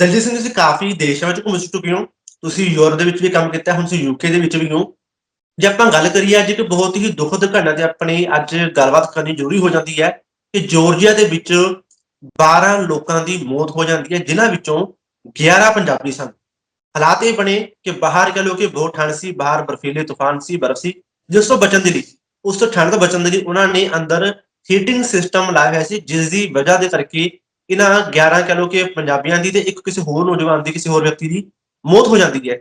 ਦਲਜੀਤ ਸਿੰਘ ਤੁਸੀਂ ਕਾਫੀ ਦੇਸ਼ਾਂ ਵਿੱਚ ਘੁੰਮ ਚੁੱਕੇ ਹੋ। ਤੁਸੀਂ ਯੂਰਪ ਦੇ ਵਿੱਚ ਵੀ ਕੰਮ ਕੀਤਾ, ਹੁਣ ਤੁਸੀਂ ਯੂਕੇ ਦੇ ਵਿੱਚ ਵੀ ਹੋ। ਜੇ ਆਪਾਂ ਗੱਲ ਕਰੀਏ ਅੱਜ ਇੱਕ ਬਹੁਤ ਹੀ ਦੁਖਦ ਘਟਨਾ ਤੇ ਆਪਣੀ ਅੱਜ ਗੱਲਬਾਤ ਕਰਨੀ ਜ਼ਰੂਰੀ ਹੋ ਜਾਂਦੀ ਹੈ ਕਿ ਜਾਰਜੀਆ ਦੇ ਵਿੱਚ 12 ਲੋਕਾਂ ਦੀ ਮੌਤ ਹੋ ਜਾਂਦੀ ਹੈ, ਜਿਨ੍ਹਾਂ ਵਿੱਚੋਂ 11 ਪੰਜਾਬੀ ਸਨ। ਹਾਲਾਤ ਇਹ ਬਣੇ ਕਿ ਬਾਹਰ ਕਹ ਲੋ ਕਿ ਬਹੁਤ ਠੰਡ ਸੀ, ਬਾਹਰ ਬਰਫੀਲੇ ਤੂਫਾਨ ਸੀ, ਬਰਫ਼ ਸੀ, ਜਿਸ ਤੋਂ ਬਚਣ ਦੇ ਲਈ। ਉਸ ਤੋਂ ਠੰਡ ਤੋਂ ਬਚਣ ਦੇ ਲਈ ਉਹਨਾਂ ਨੇ ਅੰਦਰ ਹੀਟਿੰਗ ਸਿਸਟਮ ਲਾਇਆ ਹੋਇਆ ਸੀ, ਜਿਸ ਦੀ ਵਜ੍ਹਾ ਦੇ ਕਰਕੇ ਇਹਨਾਂ 11 ਕਹ ਲੋ ਕਿ ਪੰਜਾਬੀਆਂ ਦੀ ਤੇ ਇੱਕ ਕਿਸੇ ਹੋਰ ਨੌਜਵਾਨ ਦੀ ਕਿਸੇ ਹੋਰ ਵਿਅਕਤੀ ਦੀ ਮੌਤ ਹੋ ਜਾਂਦੀ ਹੈ।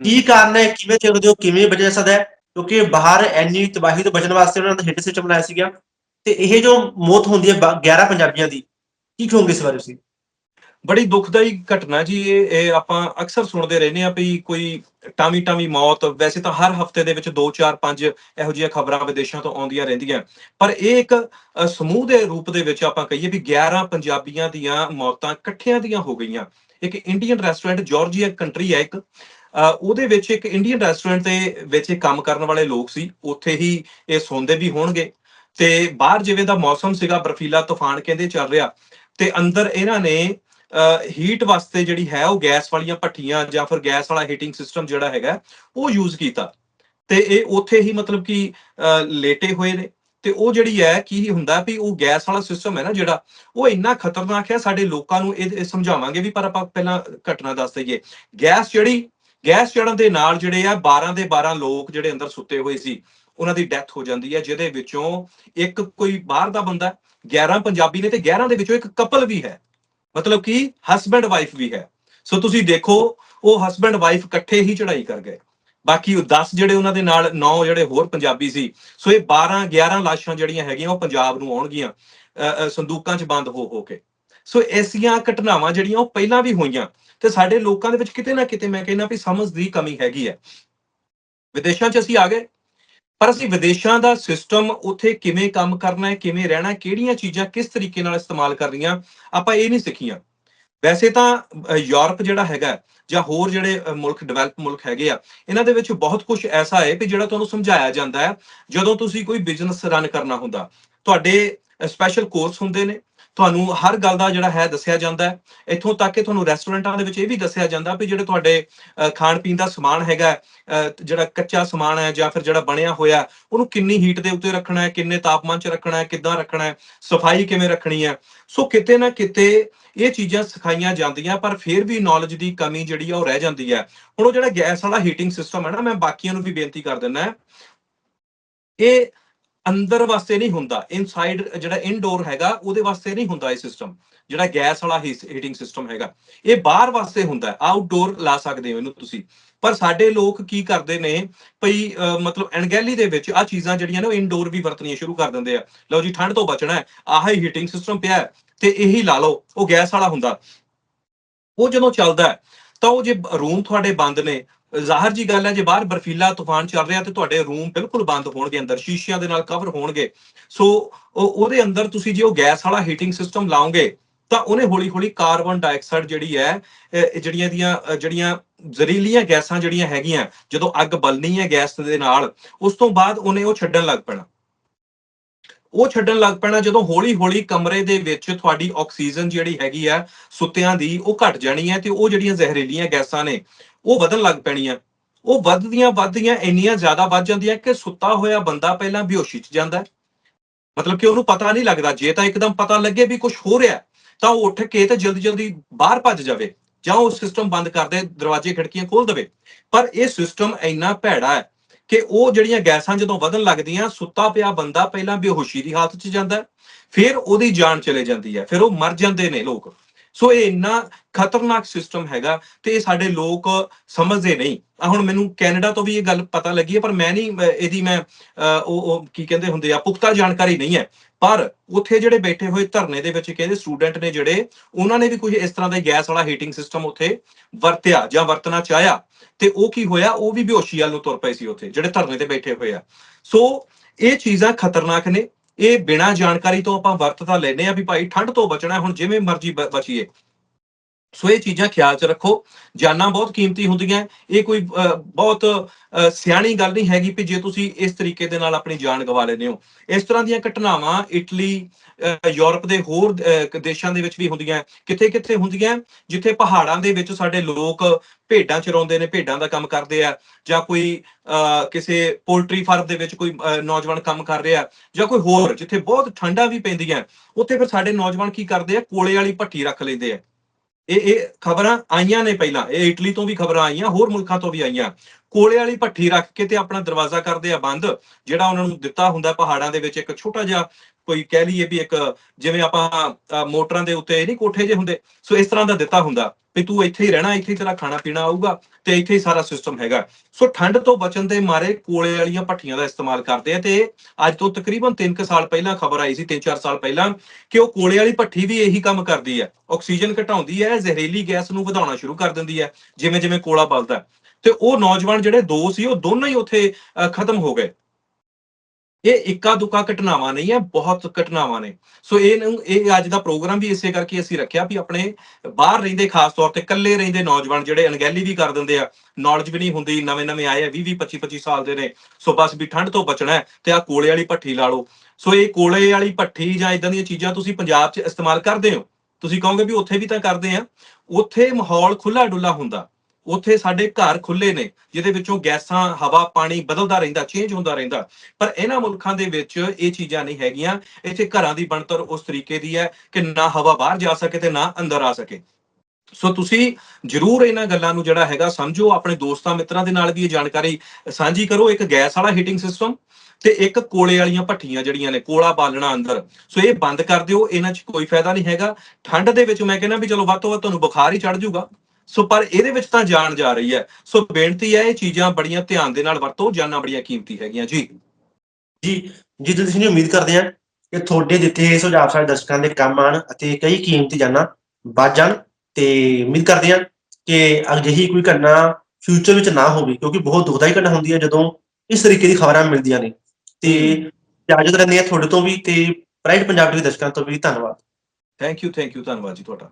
ਕੀ ਕਾਰਨ ਹੈ? ਕਿਵੇਂ ਦੇਖਦੇ ਹੋ? ਕਿਵੇਂ ਬਚਿਆ ਸਕਦਾ ਹੈ? ਕਿਉਂਕਿ ਬਾਹਰ ਐਨੀ ਤਬਾਹੀ ਤੋਂ ਬਚਣ ਵਾਸਤੇ ਉਹਨਾਂ ਨੇ ਹੀਟਿੰਗ ਸਿਸਟਮ ਬਣਾਇਆ ਸੀਗਾ ਤੇ ਇਹ ਜੋ ਮੌਤ ਹੁੰਦੀ ਹੈ ਬ- 11 ਪੰਜਾਬੀਆਂ ਦੀ ਕੀ ਕਹੋਗੇ ਇਸ ਬਾਰੇ ਤੁਸੀਂ? ਬੜੀ ਦੁਖਦਾਈ ਘਟਨਾ ਜੀ ਇਹ ਇਹ ਆਪਾਂ ਅਕਸਰ ਸੁਣਦੇ ਰਹਿੰਦੇ ਆ ਵੀ ਕੋਈ ਟਾਮੀ ਟਾਮੀ ਮੌਤ ਵੈਸੇ ਤਾਂ ਹਰ ਹਫ਼ਤੇ ਦੇ ਵਿੱਚ 2 4 5 ਇਹੋ ਜਿਹੀਆਂ ਖਬਰਾਂ ਵਿਦੇਸ਼ਾਂ ਤੋਂ ਆਉਂਦੀਆਂ ਰਹਿੰਦੀਆਂ। ਪਰ ਇਹ ਇੱਕ ਸਮੂਹ ਦੇ ਰੂਪ ਦੇ ਵਿੱਚ ਆਪਾਂ ਕਹੀਏ ਵੀ 11 ਪੰਜਾਬੀਆਂ ਦੀਆਂ ਮੌਤਾਂ ਇਕੱਠਿਆਂ ਦੀਆਂ ਹੋ ਗਈਆਂ। ਇੱਕ ਇੰਡੀਅਨ ਰੈਸਟੋਰੈਂਟ ਜਾਰਜੀਆ ਕੰਟਰੀ ਹੈ ਇੱਕ। ਅ, ਉਹਦੇ ਵਿੱਚ ਇੱਕ ਇੰਡੀਅਨ ਰੈਸਟੋਰੈਂਟ ਦੇ ਵਿੱਚ ਇਹ ਕੰਮ ਕਰਨ ਵਾਲੇ ਲੋਕ ਸੀ। ਉੱਥੇ ਹੀ ਇਹ ਸੌਂਦੇ ਵੀ ਹੋਣਗੇ। ਤੇ ਬਾਹਰ ਜਿਵੇਂ ਦਾ ਮੌਸਮ ਸੀਗਾ ਬਰਫੀਲਾ ਤੂਫਾਨ ਕਹਿੰਦੇ ਚੱਲ ਰਿਹਾ। ਤੇ ਅੰਦਰ ਇਹਨਾਂ ਨੇ ਹੀਟ ਵਾਸਤੇ ਜਿਹੜੀ ਹੈ ਉਹ ਗੈਸ ਵਾਲੀਆਂ ਭੱਠੀਆਂ ਜਾਂ ਫਿਰ ਗੈਸ ਵਾਲਾ ਹੀਟਿੰਗ ਸਿਸਟਮ ਜਿਹੜਾ ਹੈਗਾ ਉਹ ਯੂਜ਼ ਕੀਤਾ। ਤੇ ਇਹ ਉੱਥੇ ਹੀ ਮਤਲਬ ਕਿ ਅਹ, ਲੇਟੇ ਹੋਏ ਨੇ। ਤੇ ਉਹ ਜਿਹੜੀ ਹੈ ਕੀ ਹੁੰਦਾ ਵੀ ਉਹ ਗੈਸ ਵਾਲਾ ਸਿਸਟਮ ਹੈ ਨਾ ਜਿਹੜਾ ਉਹ ਇੰਨਾ ਖਤਰਨਾਕ ਹੈ ਸਾਡੇ ਲੋਕਾਂ ਨੂੰ ਇਹ ਸਮਝਾਵਾਂਗੇ ਵੀ ਪਰ ਆਪਾਂ ਪਹਿਲਾਂ ਘਟਨਾ ਦੱਸ ਦਈਏ। ਗੈਸ ਜਿਹੜੀ ਗੈਸ ਚੜਨ ਦੇ ਨਾਲ ਜਿਹੜੇ ਆ 12 ਦੇ 12 ਲੋਕ ਜਿਹੜੇ ਅੰਦਰ ਸੁੱਤੇ ਹੋਏ ਸੀ ਉਹਨਾਂ ਦੀ ਡੈਥ ਹੋ ਜਾਂਦੀ ਹੈ ਜਿਹਦੇ ਵਿੱਚੋਂ ਇੱਕ ਕੋਈ ਬਾਹਰ ਦਾ ਬੰਦਾ ਹੈ, 11 ਪੰਜਾਬੀ ਨੇ ਤੇ 11 ਦੇ ਵਿੱਚੋਂ ਇੱਕ ਕਪਲ ਵੀ ਹੈ। ਮਤਲਬ ਕਿ ਹਸਬੈਂਡ ਵਾਈਫ ਵੀ ਹੈ। ਸੋ ਤੁਸੀਂ ਦੇਖੋ ਉਹ ਹਸਬੈਂਡ ਵਾਈਫ ਇਕੱਠੇ ਹੀ ਚੜਾਈ ਕਰ ਗਏ। ਬਾਕੀ ਉਹ 10 ਜਿਹੜੇ ਉਹਨਾਂ ਦੇ ਨਾਲ 9 ਜਿਹੜੇ ਹੋਰ ਪੰਜਾਬੀ ਸੀ। ਸੋ ਇਹ 12 11 ਲਾਸ਼ਾਂ ਜਿਹੜੀਆਂ ਹੈਗੀਆਂ ਉਹ ਪੰਜਾਬ ਨੂੰ ਆਉਣਗੀਆਂ। ਅ, ਸੰਦੂਕਾਂ 'ਚ ਬੰਦ ਹੋ ਹੋ ਕੇ। ਸੋ ਐਸੀਆਂ ਘਟਨਾਵਾਂ ਜਿਹੜੀਆਂ ਉਹ ਪਹਿਲਾਂ ਵੀ ਹੋਈਆਂ। ਤੇ ਸਾਡੇ ਲੋਕਾਂ ਦੇ ਵਿੱਚ ਕਿਤੇ ਨਾ ਕਿਤੇ ਮੈਂ ਕਹਿੰਦਾ ਵੀ ਸਮਝ ਦੀ ਕਮੀ ਹੈਗੀ ਹੈ। ਵਿਦੇਸ਼ਾਂ 'ਚ ਅਸੀਂ ਆ ਗਏ। ਪਰ ਅਸੀਂ ਵਿਦੇਸ਼ਾਂ ਦਾ ਸਿਸਟਮ ਉੱਥੇ ਕਿਵੇਂ ਕੰਮ ਕਰਨਾ ਹੈ, ਕਿਵੇਂ ਰਹਿਣਾ ਕਿਹੜੀਆਂ ਚੀਜ਼ਾਂ ਕਿਸ ਤਰੀਕੇ ਨਾਲ ਇਸਤੇਮਾਲ ਕਰਨੀਆਂ, ਆਪਾਂ ਇਹ ਨਹੀਂ ਸਿੱਖੀਆਂ। ਵੈਸੇ ਤਾਂ ਯੂਰਪ ਜਿਹੜਾ ਹੈਗਾ ਜਾਂ ਹੋਰ ਜਿਹੜੇ ਮੁਲਕ ਡਿਵੈਲਪ ਮੁਲਕ ਹੈਗੇ ਆ, ਇਹਨਾਂ ਦੇ ਵਿੱਚ ਬਹੁਤ ਕੁਝ ਐਸਾ ਹੈ ਕਿ ਜਿਹੜਾ ਤੁਹਾਨੂੰ ਸਮਝਾਇਆ ਜਾਂਦਾ ਹੈ, ਜਦੋਂ ਤੁਸੀਂ ਕੋਈ ਬਿਜ਼ਨਸ ਰਨ ਕਰਨਾ ਹੁੰਦਾ। ਤੁਹਾਡੇ ਸਪੈਸ਼ਲ ਕੋਰਸ ਹੁੰਦੇ ਨੇ ਤੁਹਾਨੂੰ ਹਰ ਗੱਲ ਦਾ ਜਿਹੜਾ ਹੈ ਦੱਸਿਆ ਜਾਂਦਾ ਹੈ। ਇੱਥੋਂ ਤੱਕ ਕਿ ਤੁਹਾਨੂੰ ਰੈਸਟੋਰੈਂਟਾਂ ਦੇ ਵਿੱਚ ਇਹ ਵੀ ਦੱਸਿਆ ਜਾਂਦਾ ਵੀ ਜਿਹੜੇ ਤੁਹਾਡੇ ਖਾਣ ਪੀਣ ਦਾ ਸਮਾਨ ਹੈਗਾ ਜਿਹੜਾ ਕੱਚਾ ਸਮਾਨ ਹੈ ਜਾਂ ਫਿਰ ਜਿਹੜਾ ਬਣਿਆ ਹੋਇਆ ਉਹਨੂੰ ਕਿੰਨੀ ਹੀਟ ਦੇ ਉੱਤੇ ਰੱਖਣਾ ਹੈ, ਕਿੰਨੇ ਤਾਪਮਾਨ 'ਚ ਰੱਖਣਾ ਹੈ, ਕਿੱਦਾਂ ਰੱਖਣਾ ਹੈ, ਸਫ਼ਾਈ ਕਿਵੇਂ ਰੱਖਣੀ ਹੈ। ਸੋ ਕਿਤੇ ਨਾ ਕਿਤੇ ਇਹ ਚੀਜ਼ਾਂ ਸਿਖਾਈਆਂ ਜਾਂਦੀਆਂ ਪਰ ਫਿਰ ਵੀ ਨੌਲੇਜ ਦੀ ਕਮੀ ਜਿਹੜੀ ਆ ਉਹ ਰਹਿ ਜਾਂਦੀ ਹੈ। ਹੁਣ ਉਹ ਜਿਹੜਾ ਗੈਸ ਵਾਲਾ ਹੀਟਿੰਗ ਸਿਸਟਮ ਹੈ ਨਾ, ਮੈਂ ਬਾਕੀਆਂ ਨੂੰ ਵੀ ਬੇਨਤੀ ਕਰ ਦਿੰਦਾ। ਇਹ ਅੰਦਰ ਵਾਸਤੇ ਨਹੀਂ ਹੁੰਦਾ। ਇਨਸਾਈਡ ਜਿਹੜਾ ਇਨਡੋਰ ਹੈਗਾ ਉਹਦੇ ਵਾਸਤੇ ਨਹੀਂ ਹੁੰਦਾ ਇਹ ਸਿਸਟਮ ਜਿਹੜਾ ਗੈਸ ਵਾਲਾ ਹੀਟਿੰਗ ਸਿਸਟਮ ਹੈਗਾ। ਇਹ ਬਾਹਰ ਵਾਸਤੇ ਹੁੰਦਾ ਆਊਟਡੋਰ ਲਾ ਸਕਦੇ ਹੋ ਇਹਨੂੰ ਤੁਸੀਂ। ਪਰ ਸਾਡੇ ਲੋਕ ਕੀ ਕਰਦੇ ਨੇ ਭਈ ਅਹ, ਮਤਲਬ ਅਣਗਹਿਲੀ ਦੇ ਵਿੱਚ ਆ ਚੀਜ਼ਾਂ ਜਿਹੜੀਆਂ ਨੇ ਉਹ ਇਨਡੋਰ ਵੀ ਵਰਤਣੀਆਂ ਸ਼ੁਰੂ ਕਰ ਦਿੰਦੇ ਆ। ਲਓ ਜੀ ਠੰਡ ਤੋਂ ਬਚਣਾ ਹੈ। ਆਹ ਹੀ ਹੀਟਿੰਗ ਸਿਸਟਮ ਪਿਆ ਤੇ ਇਹੀ ਲਾ ਲਓ। ਉਹ ਗੈਸ ਵਾਲਾ ਹੁੰਦਾ। ਉਹ ਜਦੋਂ ਚੱਲਦਾ ਤਾਂ ਉਹ ਜੇ ਰੂਮ ਤੁਹਾਡੇ ਬੰਦ ਨੇ ਜ਼ਾਹਰ ਜੀ ਗੱਲ ਹੈ, ਜੇ ਬਾਹਰ ਬਰਫੀਲਾ ਤੂਫਾਨ ਚੱਲ ਰਿਹਾ ਤੇ ਤੁਹਾਡੇ ਰੂਮ ਬਿਲਕੁਲ ਬੰਦ ਹੋਣਗੇ, ਅੰਦਰ ਸ਼ੀਸ਼ਿਆਂ ਦੇ ਨਾਲ ਕਵਰ ਹੋਣਗੇ। ਸੋ ਉਹਦੇ ਅੰਦਰ ਤੁਸੀਂ ਜੇ ਉਹ ਗੈਸ ਵਾਲਾ ਹੀਟਿੰਗ ਸਿਸਟਮ ਲਾਓਗੇ, ਤਾਂ ਉਹਨੇ ਹੌਲੀ ਹੌਲੀ ਕਾਰਬਨ ਡਾਈਆਕਸਾਈਡ ਜਿਹੜੀ ਹੈ ਜਿਹੜੀਆਂ ਦੀਆਂ ਜਿਹੜੀਆਂ ਜ਼ਹਿਰੀਲੀਆਂ ਗੈਸਾਂ ਜਿਹੜੀਆਂ ਹੈਗੀਆਂ, ਜਦੋਂ ਅੱਗ ਬਲਣੀ ਹੈ ਗੈਸ ਦੇ ਨਾਲ, ਉਸ ਤੋਂ ਬਾਅਦ ਉਹਨੇ ਉਹ ਛੱਡਣ ਲੱਗ ਪੈਣਾ। ਉਹ ਛੱਡਣ ਲੱਗ ਪੈਣਾ ਜਦੋਂ ਹੌਲੀ ਹੌਲੀ ਕਮਰੇ ਦੇ ਵਿੱਚ ਤੁਹਾਡੀ ਆਕਸੀਜਨ ਜਿਹੜੀ ਹੈਗੀ ਆ, ਸੁੱਤਿਆਂ ਦੀ, ਉਹ ਘਟ ਜਾਣੀ ਹੈ ਤੇ ਉਹ ਜਿਹੜੀਆਂ ਜ਼ਹਿਰੀਲੀਆਂ ਗੈਸਾਂ ਨੇ ਉਹ ਵਧਣ ਲੱਗ ਪੈਣੀਆਂ। ਉਹ ਵੱਧਦੀਆਂ ਵੱਧਦੀਆਂ ਇੰਨੀਆਂ ਜ਼ਿਆਦਾ ਵੱਧ ਜਾਂਦੀਆਂ ਕਿ ਸੁੱਤਾ ਹੋਇਆ ਬੰਦਾ ਪਹਿਲਾਂ ਬੇਹੋਸ਼ੀ 'ਚ ਜਾਂਦਾ ਮਤਲਬ ਕਿ ਉਹਨੂੰ ਪਤਾ ਨਹੀਂ ਲੱਗਦਾ। ਜੇ ਤਾਂ ਇੱਕਦਮ ਪਤਾ ਲੱਗੇ ਵੀ ਕੁਝ ਹੋ ਰਿਹਾ ਤਾਂ ਉਹ ਉੱਠ ਕੇ ਤੇ ਜਲਦੀ ਜਲਦੀ ਬਾਹਰ ਭੱਜ ਜਾਵੇ ਜਾਂ ਉਹ ਸਿਸਟਮ ਬੰਦ ਕਰ ਦੇ, ਦਰਵਾਜ਼ੇ, ਖਿੜਕੀਆਂ ਖੋਲ ਦੇਵੇ। ਪਰ ਇਹ ਸਿਸਟਮ ਇੰਨਾ ਭੈੜਾ ਹੈ ਕਿ ਉਹ ਜਿਹੜੀਆਂ ਗੈਸਾਂ ਜਦੋਂ ਵਧਣ ਲੱਗਦੀਆਂ, ਸੁੱਤਾ ਪਿਆ ਬੰਦਾ ਪਹਿਲਾਂ ਬੇਹੋਸ਼ੀ ਦੀ ਹਾਲਤ 'ਚ ਜਾਂਦਾ ਫਿਰ ਉਹਦੀ ਜਾਨ ਚਲੇ ਜਾਂਦੀ ਹੈ, ਫਿਰ ਉਹ ਮਰ ਜਾਂਦੇ ਨੇ ਲੋਕ। ਸੋ ਇਹ ਇੰਨਾ ਖਤਰਨਾਕ ਸਿਸਟਮ ਹੈਗਾ ਤੇ ਇਹ ਸਾਡੇ ਲੋਕ ਸਮਝਦੇ ਨਹੀਂ। ਹੁਣ ਮੈਨੂੰ ਕੈਨੇਡਾ ਤੋਂ ਵੀ ਇਹ ਗੱਲ ਪਤਾ ਲੱਗੀ ਹੈ, ਪਰ ਮੈਂ ਨਹੀਂ ਇਹਦੀ ਮੈਂ ਉਹ ਕੀ ਕਹਿੰਦੇ ਹੁੰਦੇ ਆ, ਪੁਖਤਾ ਜਾਣਕਾਰੀ ਨਹੀਂ ਹੈ। ਪਰ ਉੱਥੇ ਜਿਹੜੇ ਬੈਠੇ ਹੋਏ ਧਰਨੇ ਦੇ ਵਿੱਚ ਕਹਿੰਦੇ ਸਟੂਡੈਂਟ ਨੇ ਜਿਹੜੇ, ਉਹਨਾਂ ਨੇ ਵੀ ਕੁਝ ਇਸ ਤਰ੍ਹਾਂ ਦਾ ਗੈਸ ਵਾਲਾ ਹੀਟਿੰਗ ਸਿਸਟਮ ਉੱਥੇ ਵਰਤਿਆ ਜਾਂ ਵਰਤਣਾ ਚਾਹਿਆ। ਤੇ ਉਹ ਕੀ ਹੋਇਆ, ਉਹ ਵੀ ਬੇਹੋਸ਼ੀ ਵੱਲ ਨੂੰ ਤੁਰ ਪਏ ਸੀ ਉੱਥੇ, ਜਿਹੜੇ ਧਰਨੇ ਤੇ ਬੈਠੇ ਹੋਏ ਆ। ਸੋ ਇਹ ਚੀਜ਼ਾਂ ਖਤਰਨਾਕ ਨੇ। ਇਹ ਬਿਨਾਂ ਜਾਣਕਾਰੀ ਤੋਂ ਆਪਾਂ ਵਰਤ ਤਾਂ ਲੈਨੇ ਆ ਵੀ ਭਾਈ ਠੰਡ ਤੋਂ ਬਚਣਾ ਹੁਣ ਜਿਵੇਂ ਮਰਜ਼ੀ ਬਚੀਏ। ਸੋ ਇਹ ਚੀਜ਼ਾਂ ਖਿਆਲ 'ਚ ਰੱਖੋ। ਜਾਨਾਂ ਬਹੁਤ ਕੀਮਤੀ ਹੁੰਦੀਆਂ ਇਹ ਕੋਈ ਬਹੁਤ ਸਿਆਣੀ ਗੱਲ ਨਹੀਂ ਹੈਗੀ ਕਿ ਜੇ ਤੁਸੀਂ ਇਸ ਤਰੀਕੇ ਦੇ ਨਾਲ ਆਪਣੀ ਜਾਨ ਗਵਾ ਲੈਂਦੇ ਹੋ। ਇਸ ਤਰ੍ਹਾਂ ਦੀਆਂ ਘਟਨਾਵਾਂ ਇਟਲੀ ਯੂਰਪ ਦੇ ਹੋਰ ਦੇਸ਼ਾਂ ਦੇ ਵਿੱਚ ਵੀ ਹੁੰਦੀਆਂ ਕਿੱਥੇ ਕਿੱਥੇ ਹੁੰਦੀਆਂ ਜਿੱਥੇ ਪਹਾੜਾਂ ਦੇ ਵਿੱਚ ਸਾਡੇ ਲੋਕ ਭੇਡਾਂ ਚਰਾਉਂਦੇ ਨੇ ਭੇਡਾਂ ਦਾ ਕੰਮ ਕਰਦੇ ਆ। ਜਾਂ ਕੋਈ ਅਹ, ਕਿਸੇ ਪੋਲਟਰੀ ਫਾਰਮ ਦੇ ਵਿੱਚ ਕੋਈ ਨੌਜਵਾਨ ਕੰਮ ਕਰ ਰਿਹਾ ਜਾਂ ਕੋਈ ਹੋਰ ਜਿੱਥੇ ਬਹੁਤ ਠੰਡਾਂ ਵੀ ਪੈਂਦੀਆਂ ਉੱਥੇ ਫਿਰ ਸਾਡੇ ਨੌਜਵਾਨ ਕੀ ਕਰਦੇ ਆ? ਕੋਲੇ ਵਾਲੀ ਭੱਠੀ ਰੱਖ ਲੈਂਦੇ ਆ। ਇਹ ਇਹ ਖਬਰਾਂ ਆਈਆਂ ਨੇ ਪਹਿਲਾਂ। ਇਹ ਇਟਲੀ ਤੋਂ ਵੀ ਖਬਰਾਂ ਆਈਆਂ, ਹੋਰ ਮੁਲਕਾਂ ਤੋਂ ਵੀ ਆਈਆਂ। ਕੋਲੇ ਵਾਲੀ ਭੱਠੀ ਰੱਖ ਕੇ ਤੇ ਆਪਣਾ ਦਰਵਾਜ਼ਾ ਕਰਦੇ ਆ ਬੰਦ, ਜਿਹੜਾ ਉਹਨਾਂ ਨੂੰ ਦਿੱਤਾ ਹੁੰਦਾ ਪਹਾੜਾਂ ਦੇ ਵਿੱਚ ਇੱਕ ਛੋਟਾ ਜਿਹਾ ਕੋਈ ਕਹਿ ਲਈਏ ਵੀ ਇੱਕ ਜਿਵੇਂ ਆਪਾਂ ਮੋਟਰਾਂ ਦੇ ਉੱਤੇ ਨਹੀਂ ਕੋਠੇ ਜੇ ਹੁੰਦੇ। ਸੋ ਇਸ ਤਰ੍ਹਾਂ ਦਾ ਦਿੱਤਾ ਹੁੰਦਾ। ਵੀ ਤੂੰ ਇੱਥੇ ਹੀ ਰਹਿਣਾ ਇੱਥੇ ਹੀ ਤੇਰਾ ਖਾਣਾ ਪੀਣਾ ਆਊਗਾ ਤੇ ਇੱਥੇ ਹੀ ਸਾਰਾ ਸਿਸਟਮ ਹੈਗਾ। ਸੋ ਠੰਡ ਤੋਂ ਬਚਣ ਦੇ ਮਾਰੇ ਕੋਲੇ ਵਾਲੀਆਂ ਭੱਠੀਆਂ ਦਾ ਇਸਤੇਮਾਲ ਕਰਦੇ ਆ ਤੇ ਅੱਜ ਤੋਂ ਤਕਰੀਬਨ 3 ਸਾਲ ਪਹਿਲਾਂ ਖਬਰ ਆਈ ਸੀ 3-4 ਸਾਲ ਪਹਿਲਾਂ ਕਿ ਉਹ ਕੋਲੇ ਵਾਲੀ ਭੱਠੀ ਵੀ ਇਹੀ ਕੰਮ ਕਰਦੀ ਹੈ ਆਕਸੀਜਨ ਘਟਾਉਂਦੀ ਹੈ ਜ਼ਹਿਰੀਲੀ ਗੈਸ ਨੂੰ ਵਧਾਉਣਾ ਸ਼ੁਰੂ ਕਰ ਦਿੰਦੀ ਹੈ ਜਿਵੇਂ ਜਿਵੇਂ ਕੋਲਾ ਬਲਦਾ। ਤੇ ਉਹ ਨੌਜਵਾਨ ਜਿਹੜੇ ਦੋ ਸੀ ਉਹ ਦੋਨੋਂ ਹੀ ਉੱਥੇ ਅ, ਖਤਮ ਹੋ ਗਏ। ਇਹ ਇੱਕਾ ਦੁੱਕਾ ਘਟਨਾਵਾਂ ਨਹੀਂ ਹੈ ਬਹੁਤ ਘਟਨਾਵਾਂ ਨੇ। ਸੋ ਇਹ ਇਹ ਅੱਜ ਦਾ ਪ੍ਰੋਗਰਾਮ ਵੀ ਇਸੇ ਕਰਕੇ ਅਸੀਂ ਰੱਖਿਆ ਵੀ ਆਪਣੇ ਬਾਹਰ ਰਹਿੰਦੇ ਖਾਸ ਤੌਰ ਤੇ ਇਕੱਲੇ ਰਹਿੰਦੇ ਨੌਜਵਾਨ ਜਿਹੜੇ ਅਣਗਹਿਲੀ ਵੀ ਕਰ ਦਿੰਦੇ ਆ ਨੌਲੇਜ ਵੀ ਨਹੀਂ ਹੁੰਦੀ, ਨਵੇਂ ਨਵੇਂ ਆਏ ਆ 20 20 25 25 ਸਾਲ ਦੇ ਨੇ। ਸੋ ਬਸ ਵੀ ਠੰਡ ਤੋਂ ਬਚਣਾ ਤੇ ਆ ਕੋਲੇ ਵਾਲੀ ਭੱਠੀ ਲਾ ਲਓ। ਸੋ ਇਹ ਕੋਲੇ ਵਾਲੀ ਭੱਠੀ ਜਾਂ ਇਦਾਂ ਦੀਆਂ ਚੀਜ਼ਾਂ ਤੁਸੀਂ ਪੰਜਾਬ 'ਚ ਇਸਤੇਮਾਲ ਕਰਦੇ ਹੋ, ਤੁਸੀਂ ਕਹੋਗੇ ਵੀ ਉੱਥੇ ਵੀ ਤਾਂ ਕਰਦੇ ਆ। ਉੱਥੇ ਮਾਹੌਲ ਖੁੱਲਾ ਡੁੱਲਾ ਹੁੰਦਾ। ਉੱਥੇ ਸਾਡੇ ਘਰ ਖੁੱਲੇ ਨੇ, ਜਿਹਦੇ ਵਿੱਚੋਂ ਗੈਸਾਂ, ਹਵਾ, ਪਾਣੀ ਬਦਲਦਾ ਰਹਿੰਦਾ ਚੇਂਜ ਹੁੰਦਾ ਰਹਿੰਦਾ। ਪਰ ਇਹਨਾਂ ਮੁਲਕਾਂ ਦੇ ਵਿੱਚ ਇਹ ਚੀਜ਼ਾਂ ਨਹੀਂ ਹੈਗੀਆਂ। ਇੱਥੇ ਘਰਾਂ ਦੀ ਬਣਤਰ ਉਸ ਤਰੀਕੇ ਦੀ ਹੈ ਕਿ ਨਾ ਹਵਾ ਬਾਹਰ ਜਾ ਸਕੇ ਤੇ ਨਾ ਅੰਦਰ ਆ ਸਕੇ। ਸੋ ਤੁਸੀਂ ਜਰੂਰ ਇਹਨਾਂ ਗੱਲਾਂ ਨੂੰ ਜਿਹੜਾ ਹੈਗਾ ਸਮਝੋ, ਆਪਣੇ ਦੋਸਤਾਂ ਮਿੱਤਰਾਂ ਦੇ ਨਾਲ ਵੀ ਇਹ ਜਾਣਕਾਰੀ ਸਾਂਝੀ ਕਰੋ। ਇੱਕ ਗੈਸ ਵਾਲਾ ਹੀਟਿੰਗ ਸਿਸਟਮ ਤੇ ਇੱਕ ਕੋਲੇ ਵਾਲੀਆਂ ਭੱਠੀਆਂ ਜਿਹੜੀਆਂ ਨੇ, ਕੋਲਾ ਬਾਲਣਾ ਅੰਦਰ। ਸੋ ਇਹ ਬੰਦ ਕਰ ਦਿਓ, ਇਹਨਾਂ 'ਚ ਕੋਈ ਫਾਇਦਾ ਨਹੀਂ ਹੈਗਾ। ਠੰਡ ਦੇ ਵਿੱਚ ਮੈਂ ਕਹਿੰਦਾ ਵੀ ਚਲੋ ਵੱਧ ਤੋਂ ਵੱਧ ਤੁਹਾਨੂੰ ਬੁਖਾਰ ਹੀ ਚੜ ਜਾਊਗਾ। ਸੋ ਪਰ ਇਹਦੇ ਵਿੱਚ ਤਾਂ ਜਾਨ ਜਾ ਰਹੀ ਹੈ। ਸੋ ਬੇਨਤੀ ਹੈ ਇਹ ਚੀਜ਼ਾਂ ਬੜੀਆਂ ਧਿਆਨ ਦੇ ਨਾਲ ਵਰਤੋ ਜਾਨਾਂ ਬੜੀਆਂ ਕੀਮਤੀ ਹੈਗੀਆਂ। ਜੀ। ਜੀ ਜੀ ਤੁਸੀਂ ਉਮੀਦ ਕਰਦੇ ਹਾਂ ਕਿ ਤੁਹਾਡੇ ਦਿੱਤੇ ਇਹ ਸੁਝਾਅ ਸਾਡੇ ਦਰਸ਼ਕਾਂ ਦੇ ਕੰਮ ਆਣ ਅਤੇ ਕਈ ਕੀਮਤੀ ਜਾਨਾਂ ਬਚ ਜਾਣ ਤੇ ਉਮੀਦ ਕਰਦੇ ਹਾਂ ਕਿ ਅਜਿਹੀ ਕੋਈ ਘਟਨਾ ਫਿਊਚਰ ਵਿੱਚ ਨਾ ਹੋਵੇ ਕਿਉਂਕਿ ਬਹੁਤ ਦੁਖਦਾਈ ਘਟਨਾ ਹੁੰਦੀ ਹੈ ਜਦੋਂ ਇਸ ਤਰੀਕੇ ਦੀ ਖਬਰਾਂ ਮਿਲਦੀਆਂ ਨੇ। ਤੇ ਇਜਾਜ਼ਤ ਲੈਂਦੇ ਹਾਂ ਤੁਹਾਡੇ ਤੋਂ ਵੀ ਤੇ ਪ੍ਰਾਈਡ ਪੰਜਾਬ ਦੇ ਦਰਸ਼ਕਾਂ ਤੋਂ ਵੀ ਧੰਨਵਾਦ। ਥੈਂਕ ਯੂ ਥੈਂਕ ਯੂ ਧੰਨਵਾਦ ਜੀ ਤੁਹਾਡਾ।